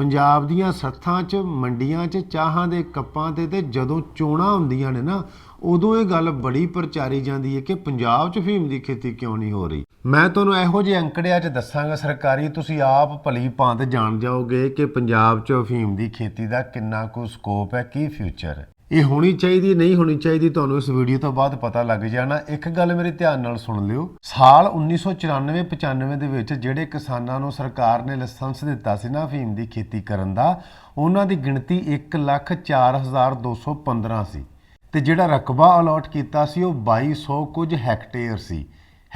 ਪੰਜਾਬ ਦੀਆਂ ਸੱਥਾਂ 'ਚ, ਮੰਡੀਆਂ 'ਚ, ਚਾਹਾਂ ਦੇ ਕੱਪਾਂ ਤੇ ਤੇ ਜਦੋਂ ਚੋਣਾਂ ਹੁੰਦੀਆਂ ਨੇ ਨਾ, ਉਦੋਂ ਇਹ ਗੱਲ ਬੜੀ ਪ੍ਰਚਾਰੀ ਜਾਂਦੀ ਹੈ ਕਿ ਪੰਜਾਬ 'ਚ ਫੀਮ ਦੀ ਖੇਤੀ ਕਿਉਂ ਨਹੀਂ ਹੋ ਰਹੀ। ਮੈਂ ਤੁਹਾਨੂੰ ਇਹੋ ਜਿਹੇ ਅੰਕੜਿਆਂ 'ਚ ਦੱਸਾਂਗਾ ਸਰਕਾਰੀ, ਤੁਸੀਂ ਆਪ ਭਲੀ ਭਾਂਤ ਜਾਣ ਜਾਓਗੇ ਕਿ ਪੰਜਾਬ 'ਚ ਫੀਮ ਦੀ ਖੇਤੀ ਦਾ ਕਿੰਨਾ ਕੁ ਸਕੋਪ ਹੈ, ਕੀ ਫਿਊਚਰ ਹੈ। ਇਹ ਹੋਣੀ ਚਾਹੀਦੀ, ਨਹੀਂ ਹੋਣੀ ਚਾਹੀਦੀ, ਤੁਹਾਨੂੰ ਇਸ ਵੀਡੀਓ ਤੋਂ ਬਾਅਦ ਪਤਾ ਲੱਗ ਜਾਣਾ। ਇੱਕ ਗੱਲ ਮੇਰੇ ਧਿਆਨ ਨਾਲ ਸੁਣ ਲਿਓ। ਸਾਲ 1994-95 ਦੇ ਵਿੱਚ ਜਿਹੜੇ ਕਿਸਾਨਾਂ ਨੂੰ ਸਰਕਾਰ ਨੇ ਲਾਇਸੈਂਸ ਦਿੱਤਾ ਸੀ ਨਾ ਅਫੀਮ ਦੀ ਖੇਤੀ ਕਰਨ ਦਾ, ਉਹਨਾਂ ਦੀ ਗਿਣਤੀ 104215 ਸੀ ਤੇ ਜਿਹੜਾ ਰਕਬਾ ਅਲਾਟ ਕੀਤਾ ਸੀ ਉਹ 2200 ਕੁਝ ਹੈਕਟੇਅਰ ਸੀ।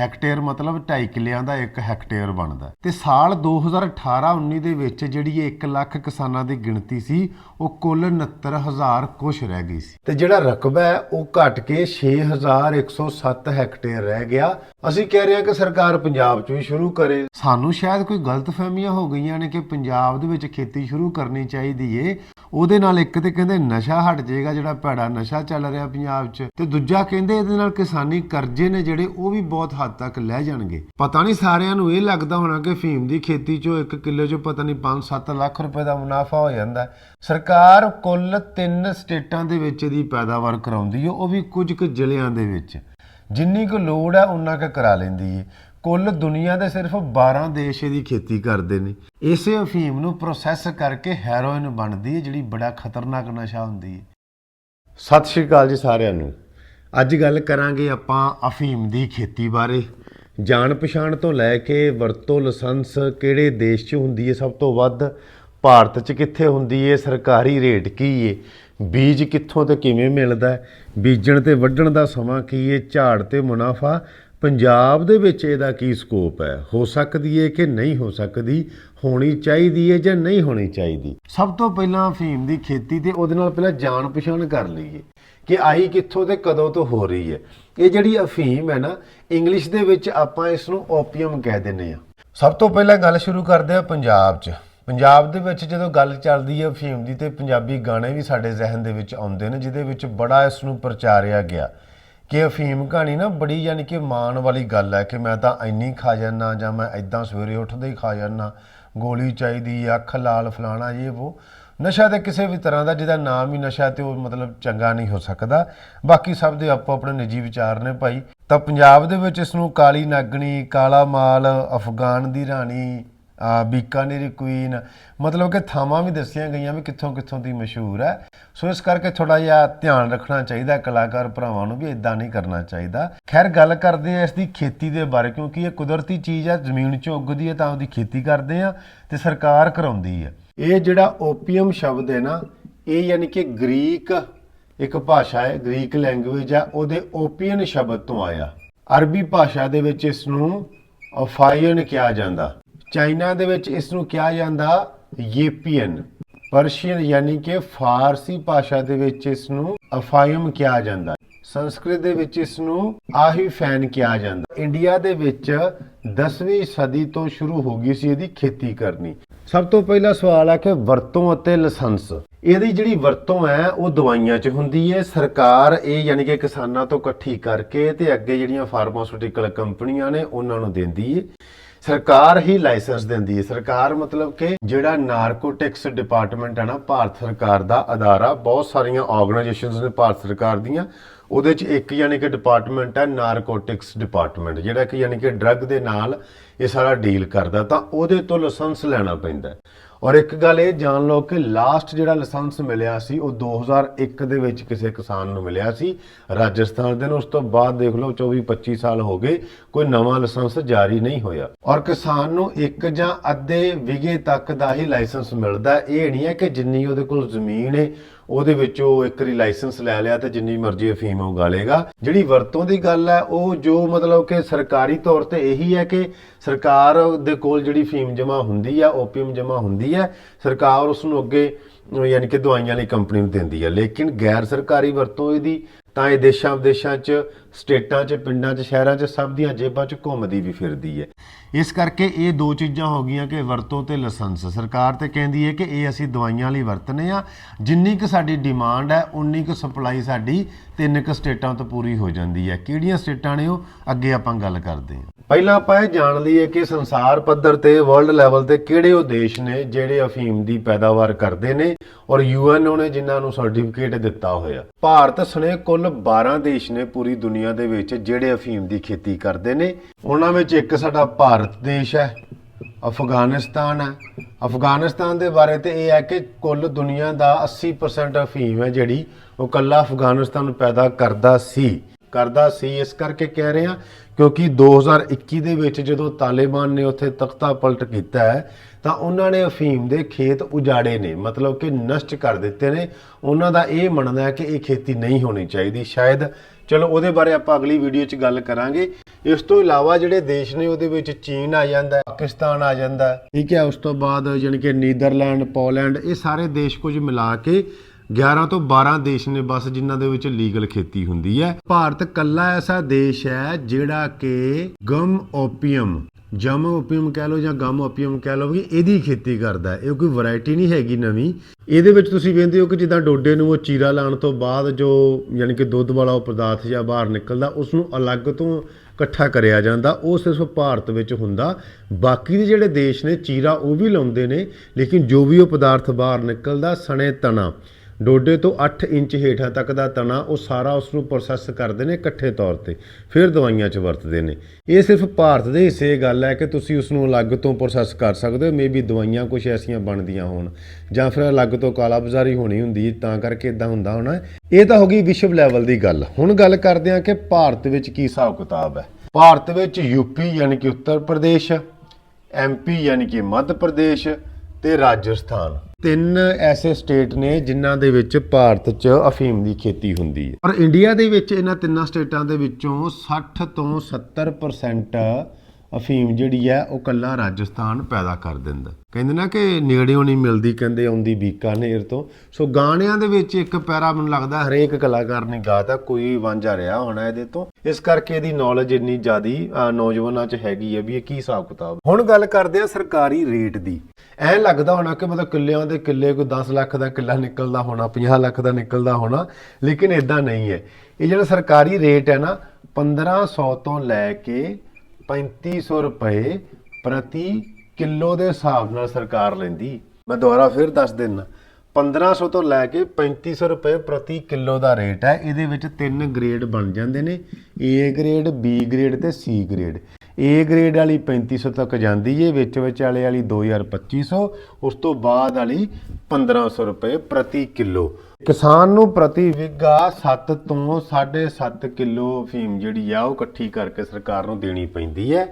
ਹੈਕਟੇਅਰ ਮਤਲਬ 2.5 ਕਿੱਲਿਆਂ ਦਾ ਇੱਕ ਹੈਕਟੇਅਰ ਬਣਦਾ ਤੇ ਸਾਲ 2018-19 ਦੇ ਵਿੱਚ ਜਿਹੜੀ 1 ਲੱਖ ਕਿਸਾਨਾਂ ਦੀ ਗਿਣਤੀ ਸੀ, ਉਹ ਕੁੱਲ 69000 ਕੁਛ ਰਹਿ ਗਈ ਸੀ। ਤੇ ਜਿਹੜਾ ਰਕਬਾ ਹੈ, ਉਹ ਘਟ ਕੇ 6107 ਹੈਕਟੇਅਰ ਰਹਿ ਗਿਆ। ਅਸੀਂ ਕਹਿ ਰਹੇ ਹਾਂ ਕਿ ਸਰਕਾਰ ਪੰਜਾਬ 'ਚ ਵੀ ਸ਼ੁਰੂ ਕਰੇ। ਸਾਨੂੰ ਸ਼ਾਇਦ ਕੋਈ ਗਲਤਫਹਿਮੀਆਂ ਹੋ ਗਈਆਂ ਨੇ ਕਿ ਪੰਜਾਬ ਦੇ ਵਿੱਚ ਖੇਤੀ ਸ਼ੁਰੂ ਕਰਨੀ ਚਾਹੀਦੀ ਏ। ਉਹਦੇ ਨਾਲ ਇੱਕ ਤੇ ਕਹਿੰਦੇ ਨਸ਼ਾ ਹਟ ਜਾਏਗਾ, ਜਿਹੜਾ ਭੈੜਾ ਨਸ਼ਾ ਚੱਲ ਰਿਹਾ ਪੰਜਾਬ 'ਚ। ਤੇ ਦੂਜਾ ਕਹਿੰਦੇ ਇਹਦੇ ਨਾਲ ਕਿਸਾਨੀ ਕਰਜ਼ੇ ਨੇ ਜਿਹੜੇ, ਉਹ ਵੀ ਬਹੁਤ ਹੱਦ ਤੱਕ ਲੈ ਜਾਣਗੇ। ਪਤਾ ਨਹੀਂ ਸਾਰਿਆਂ ਨੂੰ ਇਹ ਲੱਗਦਾ ਹੋਣਾ ਕਿ ਫੀਮ ਦੀ ਖੇਤੀ 'ਚੋਂ 1 ਕਿੱਲੇ 'ਚੋਂ ਪਤਾ ਨਹੀਂ 5-7 ਲੱਖ ਰੁਪਏ ਦਾ ਮੁਨਾਫਾ ਹੋ ਜਾਂਦਾ ਸਰਕਾਰ ਕੁੱਲ ਤਿੰਨ ਸਟੇਟਾਂ ਦੇ ਵਿੱਚ ਇਹਦੀ ਪੈਦਾਵਾਰ ਕਰਾਉਂਦੀ ਹੈ, ਉਹ ਵੀ ਕੁਝ ਕੁ ਜ਼ਿਲ੍ਹਿਆਂ ਦੇ ਵਿੱਚ। ਜਿੰਨੀ ਕੁ ਲੋੜ ਹੈ ਉਨਾ ਕੁ ਕਰਾ ਲੈਂਦੀ ਹੈ। ਕੁੱਲ ਦੁਨੀਆ ਦੇ ਸਿਰਫ 12 ਦੇਸ਼ ਇਹਦੀ ਖੇਤੀ ਕਰਦੇ ਨੇ। ਇਸੇ ਅਫੀਮ ਨੂੰ ਪ੍ਰੋਸੈਸ ਕਰਕੇ ਹੈਰੋਇਨ ਬਣਦੀ ਹੈ, ਜਿਹੜੀ ਬੜਾ ਖਤਰਨਾਕ ਨਸ਼ਾ ਹੁੰਦੀ ਹੈ। ਸਤਿ ਸ਼੍ਰੀ ਅਕਾਲ ਜੀ ਸਾਰਿਆਂ ਨੂੰ। ਅੱਜ ਗੱਲ ਕਰਾਂਗੇ ਆਪਾਂ ਅਫੀਮ ਦੀ ਖੇਤੀ ਬਾਰੇ। ਜਾਣ ਪਛਾਣ ਤੋਂ ਲੈ ਕੇ ਵਰਤੋਂ ਲਾਇਸੈਂਸ ਕਿਹੜੇ ਦੇਸ਼ 'ਚ ਹੁੰਦੀ ਹੈ ਸਭ ਤੋਂ ਵੱਧ ਭਾਰਤ 'ਚ ਕਿੱਥੇ ਹੁੰਦੀ ਹੈ ਸਰਕਾਰੀ ਰੇਟ ਕੀ ਹੈ ਬੀਜ ਕਿੱਥੋਂ ਤੇ ਕਿਵੇਂ ਮਿਲਦਾ ਬੀਜਣ ਤੇ ਵੱਢਣ ਦਾ ਸਮਾਂ ਕੀ ਹੈ ਝਾੜ ਤੇ ਮੁਨਾਫਾ, ਪੰਜਾਬ ਦੇ ਵਿੱਚ ਇਹਦਾ ਕੀ ਸਕੋਪ ਹੈ, ਹੋ ਸਕਦੀ ਹੈ ਕਿ ਨਹੀਂ ਹੋ ਸਕਦੀ, ਹੋਣੀ ਚਾਹੀਦੀ ਹੈ ਜਾਂ ਨਹੀਂ ਹੋਣੀ ਚਾਹੀਦੀ। ਸਭ ਤੋਂ ਪਹਿਲਾਂ ਅਫੀਮ ਦੀ ਖੇਤੀ ਤੇ ਉਹਦੇ ਨਾਲ ਪਹਿਲਾਂ ਜਾਣ ਪਛਾਣ ਕਰ ਲਈਏ। ਕਿ ਆਈ ਕਿੱਥੋਂ ਤੇ ਕਦੋਂ ਤੋਂ ਹੋ ਰਹੀ ਹੈ। ਇਹ ਜਿਹੜੀ ਅਫੀਮ ਹੈ ਨਾ, ਇੰਗਲਿਸ਼ ਦੇ ਵਿੱਚ ਆਪਾਂ ਇਸ ਨੂੰ ਓਪੀਅਮ ਕਹਿ ਦਿੰਦੇ ਆ ਸਭ ਤੋਂ ਪਹਿਲਾਂ ਗੱਲ ਸ਼ੁਰੂ ਕਰਦੇ ਆ ਪੰਜਾਬ 'ਚ। ਪੰਜਾਬ ਦੇ ਵਿੱਚ ਜਦੋਂ ਗੱਲ ਚੱਲਦੀ ਹੈ ਅਫੀਮ ਦੀ ਤੇ ਪੰਜਾਬੀ ਗਾਣੇ ਵੀ ਸਾਡੇ ਜ਼ਿਹਨ ਦੇ ਵਿੱਚ ਆਉਂਦੇ ਨੇ, ਜਿਹਦੇ ਵਿੱਚ ਬੜਾ ਇਸ ਨੂੰ ਪ੍ਰਚਾਰਿਆ ਗਿਆ ਕਿ ਅਫੀਮ ਕਹਾਣੀ ਨਾ ਬੜੀ ਯਾਨੀ ਕਿ ਮਾਣ ਵਾਲੀ ਗੱਲ ਹੈ ਕਿ ਮੈਂ ਤਾਂ ਇੰਨੀ ਖਾ ਜਾਂਦਾ ਜਾਂ ਮੈਂ ਇਦਾਂ ਸਵੇਰੇ ਉੱਠਦੇ ਹੀ ਖਾ ਜਾਂਦਾ। ਗੋਲੀ ਚਾਹੀਦੀ ਅੱਖ ਲਾਲ ਫਲਾਣਾ, ਇਹ ਉਹ ਨਸ਼ਾ ਤੇ ਕਿਸੇ ਵੀ ਤਰ੍ਹਾਂ ਦਾ ਜਿਹਦਾ ਨਾਮ ਹੀ ਨਸ਼ਾ ਤੇ ਉਹ ਮਤਲਬ ਚੰਗਾ ਨਹੀਂ ਹੋ ਸਕਦਾ। ਬਾਕੀ ਸਭ ਦੇ ਆਪੋ ਆਪਣੇ ਨਿੱਜੀ ਵਿਚਾਰ ਨੇ ਭਾਈ। ਤਾਂ ਪੰਜਾਬ ਦੇ ਵਿੱਚ ਇਸ ਨੂੰ ਕਾਲੀ ਨਾਗਣੀ, ਕਾਲਾ ਮਾਲ, ਅਫਗਾਨ ਦੀ ਰਾਣੀ ਆ, ਬੀਕਾਨੇਰੀ ਕੁਈਨ। ਮਤਲਬ ਕਿ ਥਾਵਾਂ ਵੀ ਦੱਸੀਆਂ ਗਈਆਂ ਵੀ ਕਿੱਥੋਂ ਕਿੱਥੋਂ ਦੀ ਮਸ਼ਹੂਰ ਹੈ। ਸੋ ਇਸ ਕਰਕੇ ਥੋੜਾ ਜਿਹਾ ਧਿਆਨ ਰੱਖਣਾ ਚਾਹੀਦਾ, ਕਲਾਕਾਰ ਭਰਾਵਾਂ ਨੂੰ ਵੀ ਇਦਾਂ ਨਹੀਂ ਕਰਨਾ ਚਾਹੀਦਾ। ਖੈਰ, ਗੱਲ ਕਰਦੇ ਆ ਇਸ ਦੀ ਖੇਤੀ ਦੇ ਬਾਰੇ, ਕਿਉਂਕਿ ਇਹ ਕੁਦਰਤੀ ਚੀਜ਼ ਹੈ, ਜ਼ਮੀਨ 'ਚੋਂ ਉੱਗਦੀ ਹੈ ਤਾਂ ਉਹਦੀ ਖੇਤੀ ਕਰਦੇ ਆ ਤੇ ਸਰਕਾਰ ਕਰਾਉਂਦੀ ਹੈ। ਇਹ ਜਿਹੜਾ ਓਪੀਅਮ ਸ਼ਬਦ ਹੈ ਨਾ, ਇਹ ਯਾਨੀ ਕਿ ਗ੍ਰੀਕ ਇੱਕ ਭਾਸ਼ਾ ਹੈ, ਗ੍ਰੀਕ ਲੈਂਗੁਏਜ ਆ ਉਹਦੇ ਓਪੀਅਨ ਸ਼ਬਦ ਤੋਂ ਆਇਆ। ਅਰਬੀ ਭਾਸ਼ਾ ਦੇ ਵਿੱਚ ਇਸ ਨੂੰ ਅਫਾਇਨ ਕਿਹਾ ਜਾਂਦਾ। ਚਾਈਨਾ ਦੇ ਵਿੱਚ ਇਸ ਨੂੰ ਕਿਹਾ ਜਾਂਦਾ ਯੇਪੀਅਨ। ਪਰਸ਼ੀਅਨ ਯਾਨੀ ਕਿ ਫਾਰਸੀ ਭਾਸ਼ਾ ਦੇ ਵਿੱਚ ਇਸ ਨੂੰ ਅਫਾਇਮ ਕਿਹਾ ਜਾਂਦਾ ਸੰਸਕ੍ਰਿਤ ਦੇ ਵਿੱਚ ਇਸ ਨੂੰ ਆਹੀ ਕਿਹਾ ਜਾਂਦਾ ਇੰਡੀਆ ਦੇ ਵਿੱਚ 10ਵੀਂ ਸਦੀ ਤੋਂ ਸ਼ੁਰੂ ਹੋ ਗਈ ਸੀ ਇਹਦੀ ਖੇਤੀ ਕਰਨੀ। ਸਭ ਤੋਂ ਪਹਿਲਾ ਸਵਾਲ ਹੈ ਕਿ ਵਰਤੋਂ ਅਤੇ ਲਾਇਸੈਂਸ। ਇਹਦੀ ਜਿਹੜੀ ਵਰਤੋਂ ਹੈ, ਉਹ ਦਵਾਈਆਂ 'ਚ ਹੁੰਦੀ ਹੈ। ਸਰਕਾਰ ਇਹ ਯਾਨੀ ਕਿ ਕਿਸਾਨਾਂ ਤੋਂ ਇਕੱਠੀ ਕਰਕੇ ਤੇ ਅੱਗੇ ਜਿਹੜੀਆਂ ਫਾਰਮਾਸਿਊਟੀਕਲ ਕੰਪਨੀਆਂ ਨੇ, ਉਹਨਾਂ ਨੂੰ ਦਿੰਦੀ ਹੈ। ਸਰਕਾਰ ਹੀ ਲਾਇਸੈਂਸ ਦਿੰਦੀ ਹੈ। ਸਰਕਾਰ ਮਤਲਬ ਕਿ ਜਿਹੜਾ ਨਾਰਕੋਟਿਕਸ ਡਿਪਾਰਟਮੈਂਟ ਹੈ ਨਾ, ਭਾਰਤ ਸਰਕਾਰ ਦਾ ਅਦਾਰਾ, ਬਹੁਤ ਸਾਰੀਆਂ ਆਰਗੇਨਾਈਜੇਸ਼ਨਸ ਨੇ ਭਾਰਤ ਸਰਕਾਰ ਦੀਆਂ। ਉਹਦੇ ਚ ਇੱਕ ਯਾਨੀ ਕਿ ਡਿਪਾਰਟਮੈਂਟ ਹੈ, ਨਾਰਕੋਟਿਕਸ ਡਿਪਾਰਟਮੈਂਟ, ਜਿਹੜਾ ਕਿ ਯਾਨੀ ਕਿ ਡਰੱਗ ਦੇ ਨਾਲ ਇਹ ਸਾਰਾ ਡੀਲ ਕਰਦਾ, ਤਾਂ ਉਹਦੇ ਤੋਂ ਲਾਇਸੈਂਸ ਲੈਣਾ ਪੈਂਦਾ ਔਰ ਇੱਕ ਗੱਲ ਇਹ ਜਾਣ ਲਓ ਕਿ ਲਾਸਟ ਜਿਹੜਾ ਲਾਇਸੈਂਸ ਮਿਲਿਆ ਸੀ, ਉਹ 2001 ਦੇ ਵਿੱਚ ਕਿਸੇ ਕਿਸਾਨ ਨੂੰ ਮਿਲਿਆ ਸੀ। ਰਾਜਸਥਾਨ ਦੇ ਨੂੰ, ਉਸ ਤੋਂ ਬਾਅਦ ਦੇਖ ਲਓ 24 25 ਸਾਲ ਹੋ ਗਏ, ਕੋਈ ਨਵਾਂ ਲਾਇਸੈਂਸ ਜਾਰੀ ਨਹੀਂ ਹੋਇਆ। ਔਰ ਕਿਸਾਨ ਨੂੰ ਇੱਕ ਜਾਂ ਅੱਧੇ ਵਿਗੇ ਤੱਕ ਦਾ ਹੀ ਲਾਇਸੈਂਸ ਮਿਲਦਾ। ਇਹ ਨਹੀਂ ਹੈ ਕਿ ਜਿੰਨੀ ਉਹਦੇ ਕੋਲ ਜ਼ਮੀਨ ਹੈ ਉਹਦੇ ਵਿੱਚੋਂ ਇੱਕ ਰੀ ਲਾਇਸੈਂਸ ਲੈ ਲਿਆ ਤੇ ਜਿੰਨੀ ਮਰਜ਼ੀ ਅਫੀਮ ਉਗਾਲੇਗਾ ਜਿਹੜੀ ਵਰਤੋਂ ਦੀ ਗੱਲ ਹੈ, ਉਹ ਜੋ ਮਤਲਬ ਕਿ ਸਰਕਾਰੀ ਤੌਰ ਤੇ ਇਹੀ ਹੈ ਕਿ ਸਰਕਾਰ ਦੇ ਕੋਲ ਜਿਹੜੀ ਫੀਮ ਜਮਾ ਹੁੰਦੀ ਆ ਓਪੀਅਮ ਜਮਾ ਹੁੰਦੀ ਹੈ, ਸਰਕਾਰ ਉਸ ਨੂੰ ਅੱਗੇ, ਯਾਨੀ ਕਿ ਦਵਾਈਆਂ ਲਈ ਕੰਪਨੀ ਨੂੰ ਦਿੰਦੀ ਹੈ। ਲੇਕਿਨ ਗੈਰ ਸਰਕਾਰੀ ਵਰਤੋਂ ਇਹਦੀ, ਤਾਂ ਇਹ ਦੇਸ਼ਾਂ ਵਿਦੇਸ਼ਾਂ 'ਚ ਸਟੇਟਾਂ 'ਚ, ਪਿੰਡਾਂ 'ਚ, ਸ਼ਹਿਰਾਂ 'ਚ, ਸਭ ਦੀਆਂ ਜੇਬਾਂ 'ਚ ਘੁੰਮਦੀ ਵੀ ਫਿਰਦੀ ਹੈ ਇਸ ਕਰਕੇ ਇਹ ਦੋ ਚੀਜ਼ਾਂ ਹੋ ਗਈਆਂ ਕਿ ਵਰਤੋਂ ਤੇ ਲਾਇਸੈਂਸ। ਸਰਕਾਰ ਤੇ ਕਹਿੰਦੀ ਹੈ ਕਿ ਇਹ ਅਸੀਂ ਦਵਾਈਆਂ ਲਈ ਵਰਤਨੇ ਆ। ਜਿੰਨੀ ਕੁ ਸਾਡੀ ਡਿਮਾਂਡ ਹੈ, ਉਨੀ ਕੁ ਸਪਲਾਈ ਸਾਡੀ ਤਿੰਨ ਕੁ ਸਟੇਟਾਂ ਤੋਂ ਪੂਰੀ ਹੋ ਜਾਂਦੀ ਹੈ। ਕਿਹੜੀਆਂ ਸਟੇਟਾਂ ਨੇ ਉਹ? ਅੱਗੇ ਆਪਾਂ ਗੱਲ ਕਰਦੇ ਹਾਂ। ਪਹਿਲਾਂ ਆਪਾਂ ਇਹ ਜਾਣ ਲਈਏ ਕਿ ਸੰਸਾਰ ਪੱਧਰ ਤੇ ਵਰਲਡ ਲੈਵਲ ਤੇ ਕਿਹੜੇ ਉਹ ਦੇਸ਼ ਨੇ ਜਿਹੜੇ ਅਫੀਮ ਦੀ ਪੈਦਾਵਾਰ ਕਰਦੇ ਨੇ ਔਰ ਯੂਐਨਓ ਨੇ ਜਿਨ੍ਹਾਂ ਨੂੰ ਸਰਟੀਫਿਕੇਟ ਦਿੱਤਾ ਹੋਇਆ। ਭਾਰਤ ਸਣੇ ਕੁੱਲ 12 ਦੇਸ਼ ਨੇ ਪੂਰੀ ਦੁਨੀਆ ਦੇ ਵਿੱਚ ਜਿਹੜੇ ਅਫੀਮ ਦੀ ਖੇਤੀ ਕਰਦੇ ਨੇ, ਉਹਨਾਂ ਵਿੱਚ ਇੱਕ ਸਾਡਾ ਭਾਰਤ ਦੇਸ਼ ਹੈ, ਅਫਗਾਨਿਸਤਾਨ ਹੈ। ਅਫਗਾਨਿਸਤਾਨ ਦੇ ਬਾਰੇ ਤੇ ਇਹ ਹੈ ਕਿ ਕੁੱਲ ਦੁਨੀਆ ਦਾ 80% ਅਫੀਮ ਹੈ ਜਿਹੜੀ ਉਹ ਕੱਲਾ ਅਫਗਾਨਿਸਤਾਨ ਪੈਦਾ ਕਰਦਾ ਸੀ। ਕਰਦਾ ਸੀ, ਇਸ ਕਰਕੇ ਕਹਿ ਰਹੇ ਹਾਂ ਕਿਉਂਕਿ 2021 ਦੇ ਵਿੱਚ ਜਦੋਂ ਤਾਲਿਬਾਨ ਨੇ ਉੱਥੇ ਤਖਤਾ ਪਲਟ ਕੀਤਾ ਹੈ, ਤਾਂ ਉਹਨਾਂ ਨੇ ਅਫੀਮ ਦੇ ਖੇਤ ਉਜਾੜੇ ਨੇ, ਮਤਲਬ ਕਿ ਨਸ਼ਟ ਕਰ ਦਿੱਤੇ ਨੇ। ਉਹਨਾਂ ਦਾ ਇਹ ਮੰਨਣਾ ਹੈ ਕਿ ਇਹ ਖੇਤੀ ਨਹੀਂ ਹੋਣੀ ਚਾਹੀਦੀ, ਸ਼ਾਇਦ ਚਲੋ ਉਹਦੇ ਬਾਰੇ ਆਪਾਂ ਅਗਲੀ ਵੀਡੀਓ 'ਚ ਗੱਲ ਕਰਾਂਗੇ। ਇਸ ਤੋਂ ਇਲਾਵਾ ਜਿਹੜੇ ਦੇਸ਼ ਨੇ ਉਹਦੇ ਵਿੱਚ ਚੀਨ ਆ ਜਾਂਦਾ, ਪਾਕਿਸਤਾਨ ਆ ਜਾਂਦਾ, ਠੀਕ ਹੈ, ਉਸ ਤੋਂ ਬਾਅਦ ਜਾਣੀ ਕਿ ਨੀਦਰਲੈਂਡ, ਪੋਲੈਂਡ, ਇਹ ਸਾਰੇ ਦੇਸ਼ ਕੁਝ ਮਿਲਾ ਕੇ 11 ਤੋਂ 12 ਦੇਸ਼ ਨੇ ਬਸ ਜਿਨ੍ਹਾਂ ਦੇ ਵਿੱਚ ਲੀਗਲ ਖੇਤੀ ਹੁੰਦੀ ਹੈ। ਭਾਰਤ ਕੱਲਾ ਐਸਾ ਦੇਸ਼ ਹੈ ਜਿਹੜਾ ਕਿ ਗਮ ਓਪੀਅਮ ਜਮ ਓਪੀਅਮ ਕਹਿ ਲਓ ਜਾਂ ਗਮ ਓਪੀਅਮ ਕਹਿ ਲਓ ਕਿ ਇਹਦੀ ਖੇਤੀ ਕਰਦਾ ਇਹ ਕੋਈ ਵੈਰਾਈਟੀ ਨਹੀਂ ਹੈਗੀ ਨਵੀਂ। ਇਹਦੇ ਵਿੱਚ ਤੁਸੀਂ ਵੇਖਦੇ ਹੋ ਕਿ ਜਿੱਦਾਂ ਡੋਡੇ ਨੂੰ ਉਹ ਚੀਰਾ ਲਾਉਣ ਤੋਂ ਬਾਅਦ ਜੋ ਯਾਨੀ ਕਿ ਦੁੱਧ ਵਾਲਾ ਉਹ ਪਦਾਰਥ ਜਾਂ ਬਾਹਰ ਨਿਕਲਦਾ ਉਸ ਨੂੰ ਅਲੱਗ ਤੋਂ ਇਕੱਠਾ ਕਰਿਆ ਜਾਂਦਾ। ਉਹ ਸਿਰਫ ਭਾਰਤ ਵਿੱਚ ਹੁੰਦਾ। ਬਾਕੀ ਦੇ ਜਿਹੜੇ ਦੇਸ਼ ਨੇ, ਚੀਰਾ ਉਹ ਵੀ ਲਾਉਂਦੇ ਨੇ, ਲੇਕਿਨ ਜੋ ਵੀ ਉਹ ਪਦਾਰਥ ਬਾਹਰ ਨਿਕਲਦਾ ਸਣੇ ਤਣਾ ਡੋਡੇ ਤੋਂ 8 ਇੰਚ ਹੇਠਾਂ ਤੱਕ ਦਾ ਤਣਾ ਉਹ ਸਾਰਾ ਉਸ ਨੂੰ ਪ੍ਰੋਸੈਸ ਕਰਦੇ ਨੇ ਇਕੱਠੇ ਤੌਰ ਤੇ, ਫਿਰ ਦਵਾਈਆਂ 'ਚ ਵਰਤਦੇ ਨੇ। ਇਹ ਸਿਰਫ ਭਾਰਤ ਦੇ ਹਿੱਸੇ ਗੱਲ ਹੈ ਕਿ ਤੁਸੀਂ ਉਸ ਨੂੰ ਅਲੱਗ ਤੋਂ ਪ੍ਰੋਸੈਸ ਕਰ ਸਕਦੇ ਹੋ ਮੇਬੀ ਦਵਾਈਆਂ ਕੁਝ ਐਸੀਆਂ ਬਣਦੀਆਂ ਹੋਣ, ਜਾਂ ਫਿਰ ਅਲੱਗ ਤੋਂ ਕਾਲਾ ਬਾਜ਼ਾਰੀ ਹੋਣੀ ਹੁੰਦੀ ਤਾਂ ਕਰਕੇ ਇਦਾਂ ਹੁੰਦਾ ਹੋਣਾ ਇਹ ਤਾਂ ਹੋ ਗਈ ਵਿਸ਼ਵ ਲੈਵਲ ਦੀ ਗੱਲ। ਹੁਣ ਗੱਲ ਕਰਦੇ ਹਾਂ ਕਿ ਭਾਰਤ ਵਿੱਚ ਕੀ ਹਿਸਾਬ ਕਿਤਾਬ ਹੈ। ਭਾਰਤ ਵਿੱਚ ਯੂਪੀ ਯਾਨੀ ਕਿ ਉੱਤਰ ਪ੍ਰਦੇਸ਼ ਐਮਪੀ ਯਾਨੀ ਕਿ ਮੱਧ ਪ੍ਰਦੇਸ਼ ਤੇ ਰਾਜਸਥਾਨ। ਤਿੰਨ ਐਸੇ ਸਟੇਟ ਨੇ ਜਿਨ੍ਹਾਂ ਦੇ ਵਿੱਚ ਭਾਰਤ 'ਚ ਅਫੀਮ ਦੀ ਖੇਤੀ ਹੁੰਦੀ ਹੈ। ਪਰ ਇੰਡੀਆ ਦੇ ਵਿੱਚ ਇਹਨਾਂ ਤਿੰਨਾਂ ਸਟੇਟਾਂ ਦੇ ਵਿੱਚੋਂ 60 ਤੋਂ 70% ਅਫੀਮ ਜਿਹੜੀ ਹੈ ਉਹ ਕੱਲਾ ਰਾਜਸਥਾਨ ਪੈਦਾ ਕਰ ਦਿੰਦਾ। ਕਹਿੰਦੇ ਨਾ ਕਿ ਨੇੜਿਓਂ ਨਹੀਂ ਮਿਲਦੀ, ਕਹਿੰਦੇ ਆਉਂਦੀ ਬੀਕਾਨੇਰ ਤੋਂ। ਸੋ ਗਾਣਿਆਂ ਦੇ ਵਿੱਚ ਇੱਕ ਪੈਰਾ ਮੈਨੂੰ ਲੱਗਦਾ ਹਰੇਕ ਕਲਾਕਾਰ ਨੇ ਗਾਤਾ ਕੋਈ ਵਾਂਝਾ ਰਿਹਾ ਹੋਣਾ ਇਹਦੇ ਤੋਂ। ਇਸ ਕਰਕੇ ਇਹਦੀ ਨੌਲੇਜ ਇੰਨੀ ਜ਼ਿਆਦੀ ਨੌਜਵਾਨਾਂ 'ਚ ਹੈਗੀ ਹੈ ਵੀ ਇਹ ਕੀ ਹਿਸਾਬ ਕਿਤਾਬ ਹੁਣ ਗੱਲ ਕਰਦੇ ਆ ਸਰਕਾਰੀ ਰੇਟ ਦੀ। ਐ ਲੱਗਦਾ ਹੋਣਾ ਕਿ ਮਤਲਬ ਕਿੱਲਿਆਂ ਦੇ ਕਿੱਲੇ ਕੋਈ 10 ਲੱਖ ਦਾ ਕਿੱਲਾ ਨਿਕਲਦਾ ਹੋਣਾ 50 ਲੱਖ ਦਾ ਨਿਕਲਦਾ ਹੋਣਾ, ਲੇਕਿਨ ਇਦਾਂ ਨਹੀਂ ਹੈ। ਇਹ ਜਿਹੜਾ ਸਰਕਾਰੀ ਰੇਟ ਹੈ ਨਾ 1500 ਤੋਂ ਲੈ ਕੇ 3500 ਰੁਪਏ ਪ੍ਰਤੀ ਕਿਲੋ ਦੇ ਹਿਸਾਬ ਨਾਲ ਸਰਕਾਰ ਲੈਂਦੀ। ਮੈਂ ਦੁਬਾਰਾ ਫਿਰ ਦੱਸ ਦਿੰਨਾ 1500 ਤੋਂ ਲੈ ਕੇ 3500 ਰੁਪਏ ਪ੍ਰਤੀ ਕਿਲੋ ਦਾ ਰੇਟ ਹੈ। ਇਹਦੇ ਵਿੱਚ ਤਿੰਨ ਗ੍ਰੇਡ ਬਣ ਜਾਂਦੇ ਨੇ। A ਗ੍ਰੇਡ, B ਗ੍ਰੇਡ ਤੇ C ਗ੍ਰੇਡ। A ਗ੍ਰੇਡ ਵਾਲੀ 3500 ਤੱਕ ਜਾਂਦੀ ਏ, ਵਿੱਚ ਵਿੱਚ ਵਾਲੇ ਵਾਲੀ 2250 ਉਸ ਤੋਂ ਬਾਅਦ ਵਾਲੀ 1500 ਰੁਪਏ ਪ੍ਰਤੀ ਕਿਲੋ। ਕਿਸਾਨ ਨੂੰ ਪ੍ਰਤੀ ਵਿਗਾ 7 ਤੋਂ 7.5 ਕਿਲੋ ਫੀਮ ਜਿਹੜੀ ਆ, ਉਹ ਇਕੱਠੀ ਕਰਕੇ ਸਰਕਾਰ ਨੂੰ ਦੇਣੀ ਪੈਂਦੀ ਹੈ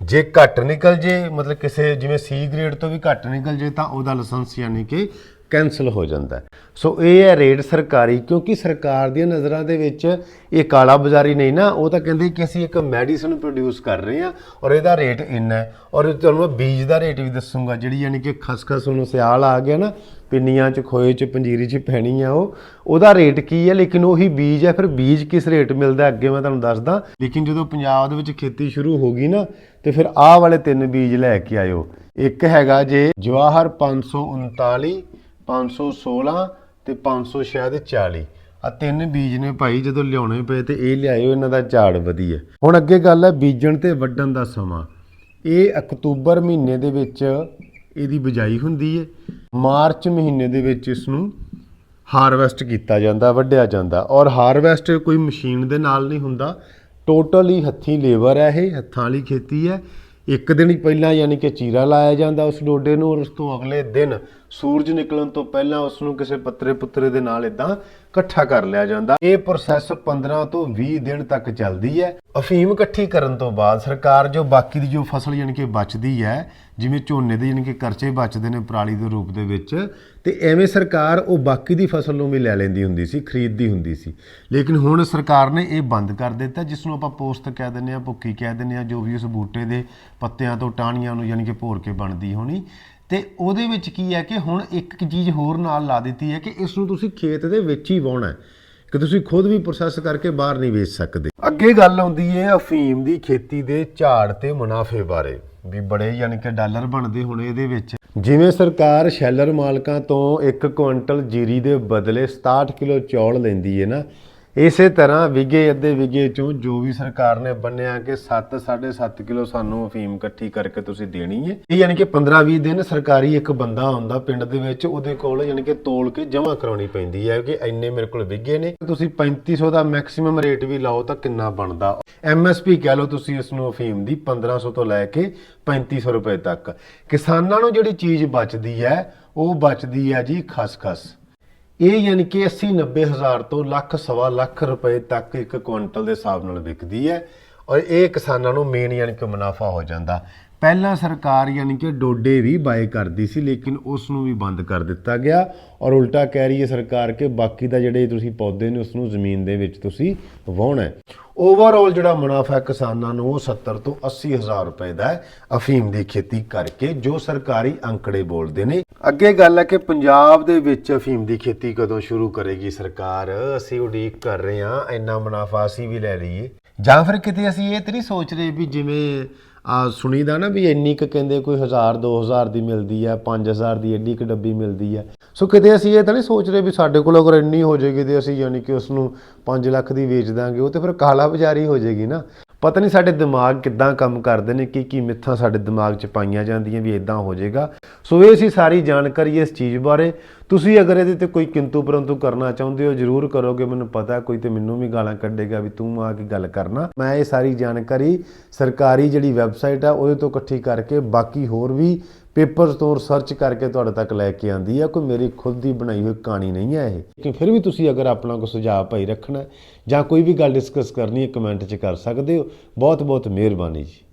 ਜੇ ਘੱਟ ਨਿਕਲ ਜੇ, ਮਤਲਬ ਕਿਸੇ ਜਿਵੇਂ ਸੀ ਗ੍ਰੇਡ ਤੋਂ ਵੀ ਘੱਟ ਨਿਕਲ ਜੇ, ਤਾਂ ਉਹਦਾ ਲਾਇਸੈਂਸ ਯਾਨੀ ਕਿ ਕੈਨਸਲ ਹੋ ਜਾਂਦਾ ਸੋ ਇਹ ਹੈ ਰੇਟ ਸਰਕਾਰੀ, ਕਿਉਂਕਿ ਸਰਕਾਰ ਦੀਆਂ ਨਜ਼ਰਾਂ ਦੇ ਵਿੱਚ ਇਹ ਕਾਲਾ ਬਾਜ਼ਾਰੀ ਨਹੀਂ ਨਾ, ਉਹ ਤਾਂ ਕਹਿੰਦੇ ਕਿ ਅਸੀਂ ਇੱਕ ਮੈਡੀਸਨ ਪ੍ਰੋਡਿਊਸ ਕਰ ਰਹੇ ਹਾਂ ਔਰ ਇਹਦਾ ਰੇਟ ਇੰਨਾ ਹੈ। ਔਰ ਤੁਹਾਨੂੰ ਮੈਂ ਬੀਜ ਦਾ ਰੇਟ ਵੀ ਦੱਸੂਗਾ, ਜਿਹੜੀ ਯਾਨੀ ਕਿ ਖਸਖਸ ਨੂੰ ਸਿਆਲ ਆ ਗਿਆ ਨਾ, ਪਿੰਨੀਆਂ ਚ, ਖੋਏ ਚ, ਪੰਜੀਰੀ ਚ ਪੈਣੀ ਆ ਉਹ, ਉਹਦਾ ਰੇਟ ਕੀ ਹੈ? ਲੇਕਿਨ ਉਹੀ ਬੀਜ ਹੈ, ਫਿਰ ਬੀਜ ਕਿਸ ਰੇਟ ਮਿਲਦਾ ਅੱਗੇ ਮੈਂ ਤੁਹਾਨੂੰ ਦੱਸਦਾ। ਲੇਕਿਨ ਜਦੋਂ ਪੰਜਾਬ ਦੇ ਵਿੱਚ ਖੇਤੀ ਸ਼ੁਰੂ ਹੋ ਗਈ ਨਾ, ਤੇ ਫਿਰ ਆਹ ਵਾਲੇ ਤਿੰਨ ਬੀਜ ਲੈ ਕੇ ਆਇਓ। ਇੱਕ ਹੈਗਾ ਜੇ ਜਵਾਹਰ 539 516 ਤੇ 500 ਸ਼ਾਇਦ 40 ਆ ਤਿੰਨ ਬੀਜ ਨੇ ਭਾਈ, ਜਦੋਂ ਲਿਆਉਣੇ ਪਏ ਤੇ ਇਹ ਲਿਆਇਓ, ਇਹਨਾਂ ਦਾ ਝਾੜ ਵਧੀਆ। ਹੁਣ ਅੱਗੇ ਗੱਲ ਹੈ ਬੀਜਣ ਤੇ ਵੱਢਣ ਦਾ ਸਮਾਂ। ਇਹ ਅਕਤੂਬਰ ਮਹੀਨੇ ਦੇ ਵਿੱਚ ਇਹਦੀ ਬਿਜਾਈ ਹੁੰਦੀ ਹੈ। ਮਾਰਚ ਮਹੀਨੇ ਦੇ ਵਿੱਚ ਇਸ ਨੂੰ ਹਾਰਵੈਸਟ ਕੀਤਾ ਜਾਂਦਾ, ਵੱਢਿਆ ਜਾਂਦਾ। ਔਰ ਹਾਰਵੈਸਟ ਕੋਈ ਮਸ਼ੀਨ ਦੇ ਨਾਲ ਨਹੀਂ ਹੁੰਦਾ। ਟੋਟਲੀ ਹੱਥੀਂ ਲੇਬਰ ਹੈ ਇਹ, ਹੱਥਾਂ ਵਾਲੀ ਖੇਤੀ ਹੈ। ਇੱਕ ਦਿਨ ਹੀ ਪਹਿਲਾਂ ਯਾਨੀ ਕਿ ਚੀਰਾ ਲਾਇਆ ਜਾਂਦਾ ਉਸ ਡੋਡੇ ਨੂੰ, ਔਰ ਉਸ ਤੋਂ ਅਗਲੇ ਦਿਨ ਸੂਰਜ ਨਿਕਲਣ ਤੋਂ ਪਹਿਲਾਂ ਉਸ ਨੂੰ ਕਿਸੇ ਪੱਤਰੇ ਪੁੱਤਰੇ ਦੇ ਨਾਲ ਇਦਾਂ ਇਕੱਠਾ ਕਰ ਲਿਆ ਜਾਂਦਾ। ਇਹ ਪ੍ਰੋਸੈਸ 15 ਤੋਂ 20 ਦਿਨ ਤੱਕ ਚੱਲਦੀ ਹੈ। ਅਫੀਮ ਇਕੱਠੀ ਕਰਨ ਤੋਂ ਬਾਅਦ ਸਰਕਾਰ ਜੋ ਬਾਕੀ ਦੀ ਜੋ ਫਸਲ ਯਾਨੀ ਕਿ ਬਚਦੀ ਹੈ, ਜਿਵੇਂ ਝੋਨੇ ਦੇ ਯਾਨੀ ਕਿ ਕਰਚੇ ਬਚਦੇ ਨੇ ਪਰਾਲੀ ਦੇ ਰੂਪ ਦੇ ਵਿੱਚ, ਤੇ ਐਵੇਂ ਸਰਕਾਰ ਉਹ ਬਾਕੀ ਦੀ ਫਸਲ ਨੂੰ ਵੀ ਲੈ ਲੈਂਦੀ ਹੁੰਦੀ ਸੀ, ਖਰੀਦਦੀ ਹੁੰਦੀ ਸੀ। ਲੇਕਿਨ ਹੁਣ ਸਰਕਾਰ ਨੇ ਇਹ ਬੰਦ ਕਰ ਦਿੱਤਾ, ਜਿਸ ਨੂੰ ਆਪਾਂ ਪੋਸਤ ਕਹਿ ਦਿੰਦੇ ਆ ਭੁੱਕੀ ਕਹਿ ਦਿੰਦੇ ਆ ਜੋ ਵੀ ਉਸ ਬੂਟੇ ਦੇ ਪੱਤਿਆਂ ਤੋਂ ਟਾਹਣੀਆਂ ਨੂੰ ਯਾਨੀ ਕਿ ਭੋਰ ਕੇ ਬਣਦੀ ਹੋਣੀ। ਤੇ ਉਹਦੇ ਵਿੱਚ ਕੀ ਹੈ ਕਿ ਹੁਣ ਇੱਕ ਚੀਜ਼ ਹੋਰ ਨਾਲ ਲਾ ਦਿੱਤੀ ਹੈ ਕਿ ਇਸ ਨੂੰ ਤੁਸੀਂ ਖੇਤ ਦੇ ਵਿੱਚ ਹੀ ਵਾਹੁਣਾ ਹੈ, ਕਿ ਤੁਸੀਂ ਖੁਦ ਵੀ ਪ੍ਰੋਸੈਸ ਕਰਕੇ ਬਾਹਰ ਨਹੀਂ ਵੇਚ ਸਕਦੇ। ਅੱਗੇ ਗੱਲ ਆਉਂਦੀ ਹੈ ਅਫੀਮ ਦੀ ਖੇਤੀ ਦੇ ਝਾੜ ਤੇ ਮੁਨਾਫੇ ਬਾਰੇ, ਵੀ ਬੜੇ ਯਾਨੀ ਕਿ ਡਾਲਰ ਬਣਦੇ ਹੁਣ ਇਹਦੇ ਵਿੱਚ। ਜਿਵੇਂ ਸਰਕਾਰ ਸ਼ੈਲਰ ਮਾਲਕਾਂ ਤੋਂ 1 ਕੁਇੰਟਲ ਜੀਰੀ ਦੇ ਬਦਲੇ 67 ਕਿਲੋ ਚੌਲ ਲੈਂਦੀ ਹੈ ਨਾ ਇਸੇ ਤਰ੍ਹਾਂ ਵਿਗੇ ਅੱਧੇ ਵਿਗੇ ਚੋਂ ਜੋ ਵੀ ਸਰਕਾਰ ਨੇ ਬੰਨਿਆ ਕਿ 7 7.5 ਕਿਲੋ ਸਾਨੂੰ ਅਫੀਮ ਇਕੱਠੀ ਕਰਕੇ ਤੁਸੀਂ ਦੇਣੀ ਹੈ। ਇਹ ਯਾਨੀ ਕਿ 15-20 ਦਿਨ ਸਰਕਾਰੀ ਇੱਕ ਬੰਦਾ ਹੁੰਦਾ ਪਿੰਡ ਦੇ ਵਿੱਚ, ਉਹਦੇ ਕੋਲ ਯਾਨੀ ਕਿ ਤੋਲ ਕੇ ਜਮ੍ਹਾਂ ਕਰਾਉਣੀ ਪੈਂਦੀ ਹੈ ਕਿ ਇੰਨੇ ਮੇਰੇ ਕੋਲ ਵਿਗੇ ਨੇ। ਤੁਸੀਂ 3500 ਦਾ ਮੈਕਸਿਮਮ ਰੇਟ ਵੀ ਲਾਓ ਤਾਂ ਕਿੰਨਾ ਬਣਦਾ? ਐਮਐਸਪੀ ਕਹਿ ਲਓ ਤੁਸੀਂ ਇਸ ਨੂੰ ਅਫੀਮ ਦੀ 1500 ਤੋਂ ਲੈ ਕੇ 3500 ਰੁਪਏ ਤੱਕ। ਕਿਸਾਨਾਂ ਨੂੰ ਜਿਹੜੀ ਚੀਜ਼ ਬਚਦੀ ਹੈ, ਉਹ ਬਚਦੀ ਹੈ ਜੀ ਖਸਖਸ। ਇਹ ਯਾਨੀ ਕਿ 80 90 ਹਜ਼ਾਰ ਤੋਂ ਲੱਖ ਸਵਾ ਲੱਖ ਰੁਪਏ ਤੱਕ ਇੱਕ ਕੁਇੰਟਲ ਦੇ ਹਿਸਾਬ ਨਾਲ ਵਿਕਦੀ ਹੈ ਔਰ ਇਹ ਕਿਸਾਨਾਂ ਨੂੰ ਮੇਨ ਯਾਨੀ ਕਿ ਮੁਨਾਫਾ ਹੋ ਜਾਂਦਾ। ਪਹਿਲਾਂ ਸਰਕਾਰ ਯਾਨੀ ਕਿ ਡੋਡੇ ਵੀ ਬਾਏ ਕਰਦੀ ਸੀ, ਲੇਕਿਨ ਉਸ ਨੂੰ ਵੀ ਬੰਦ ਕਰ ਦਿੱਤਾ ਗਿਆ ਔਰ ਉਲਟਾ ਕਹਿ ਰਹੀ ਹੈ ਸਰਕਾਰ ਕਿ ਬਾਕੀ ਦਾ ਜਿਹੜੇ ਤੁਸੀਂ ਪੌਦੇ ਨੇ ਉਸ ਨੂੰ ਜ਼ਮੀਨ ਦੇ ਵਿੱਚ ਤੁਸੀਂ ਵਾਹੁਣਾ ਹੈ। ਓਵਰਆਲ ਜਿਹੜਾ ਮੁਨਾਫਾ ਕਿਸਾਨਾਂ ਨੂੰ ਉਹ 70 ਤੋਂ 80 ਹਜ਼ਾਰ ਰੁਪਏ ਦਾ ਹੈ। ਅਫੀਮ ਦੀ ਖੇਤੀ ਕਰਕੇ ਜੋ ਸਰਕਾਰੀ ਅੰਕੜੇ ਬੋਲਦੇ ਨੇ। ਅੱਗੇ ਗੱਲ ਹੈ ਕਿ ਪੰਜਾਬ ਦੇ ਵਿੱਚ ਅਫੀਮ ਦੀ ਖੇਤੀ ਕਦੋਂ ਸ਼ੁਰੂ ਕਰੇਗੀ ਸਰਕਾਰ? ਅਸੀਂ ਉਡੀਕ ਕਰ ਰਹੇ ਹਾਂ, ਇੰਨਾ ਮੁਨਾਫਾ ਅਸੀਂ ਵੀ ਲੈ ਲਈਏ। ਜਾਂ ਫਿਰ ਕਿਤੇ ਅਸੀਂ ਇਹ ਤੇ ਨਹੀਂ ਸੋਚ ਰਹੇ ਵੀ ਜਿਵੇਂ ਆ ਸੁਣੀਦਾ ਨਾ ਵੀ ਇੰਨੀ ਕੁ ਕਹਿੰਦੇ ਕੋਈ 1000 2000 ਦੀ ਮਿਲਦੀ ਹੈ 5000 ਦੀ ਐਡੀ ਕੁ ਡੱਬੀ ਮਿਲਦੀ ਹੈ ਸੋ ਕਿਤੇ ਅਸੀਂ ਇਹ ਤਾਂ ਨਹੀਂ ਸੋਚ ਰਹੇ ਵੀ ਸਾਡੇ ਕੋਲ ਅਗਰ ਇੰਨੀ ਹੋ ਜਾਏਗੀ ਤੇ ਅਸੀਂ ਯਾਨੀ ਕਿ ਉਸ ਨੂੰ 5 ਲੱਖ ਦੀ ਵੇਚ ਦਾਂਗੇ, ਉਹ ਤੇ ਫਿਰ ਕਾਲਾ ਬਾਜ਼ਾਰੀ ਹੋ ਜਾਏਗੀ ਨਾ। ਪਤਾ ਨਹੀਂ ਸਾਡੇ ਦਿਮਾਗ ਕਿੱਦਾਂ ਕੰਮ ਕਰਦੇ ਨੇ ਕੀ ਕੀ ਮਿੱਥਾਂ ਸਾਡੇ ਦਿਮਾਗ 'ਚ ਪਾਈਆਂ ਜਾਂਦੀਆਂ ਵੀ ਇਦਾਂ ਹੋ ਜਾਏਗਾ। ਸੋ ਇਹ ਸੀ ਸਾਰੀ ਜਾਣਕਾਰੀ ਇਸ ਚੀਜ਼ ਬਾਰੇ। ਤੁਸੀਂ ਅਗਰ ਇਹਦੇ ਤੇ ਕੋਈ ਕਿੰਤੂ ਪਰੰਤੂ ਕਰਨਾ ਚਾਹੁੰਦੇ ਹੋ, ਜਰੂਰ ਕਰੋਗੇ। ਮੈਨੂੰ ਪਤਾ ਕੋਈ ਤੇ ਮੈਨੂੰ ਵੀ ਗਾਲਾਂ ਕੱਢੇਗਾ ਵੀ ਤੂੰ ਆ ਕੇ ਗੱਲ ਕਰਨਾ। ਮੈਂ ਇਹ ਸਾਰੀ ਜਾਣਕਾਰੀ ਸਰਕਾਰੀ ਜਿਹੜੀ ਵੈਬਸਾਈਟ ਆ, ਉਹਦੇ ਤੋਂ ਇਕੱਠੀ ਕਰਕੇ ਬਾਕੀ ਹੋਰ ਵੀ ਪੇਪਰਸ ਤੋਂ ਰਿਸਰਚ ਕਰਕੇ ਤੁਹਾਡੇ ਤੱਕ ਲੈ ਕੇ ਆਂਦੀ ਆ, ਕੋਈ ਮੇਰੀ ਖੁਦ ਦੀ ਬਣਾਈ ਹੋਈ ਕਹਾਣੀ ਨਹੀਂ ਹੈ ਇਹ। ਕਿ ਫਿਰ ਵੀ ਤੁਸੀਂ ਅਗਰ ਆਪਣਾ ਕੋਈ ਸੁਝਾਅ ਭਾਈ ਰੱਖਣਾ ਜਾਂ ਕੋਈ ਵੀ ਗੱਲ ਡਿਸਕਸ ਕਰਨੀ ਹੈ, ਕਮੈਂਟ 'ਚ ਕਰ ਸਕਦੇ ਹੋ। ਬਹੁਤ ਬਹੁਤ ਮਿਹਰਬਾਨੀ ਜੀ।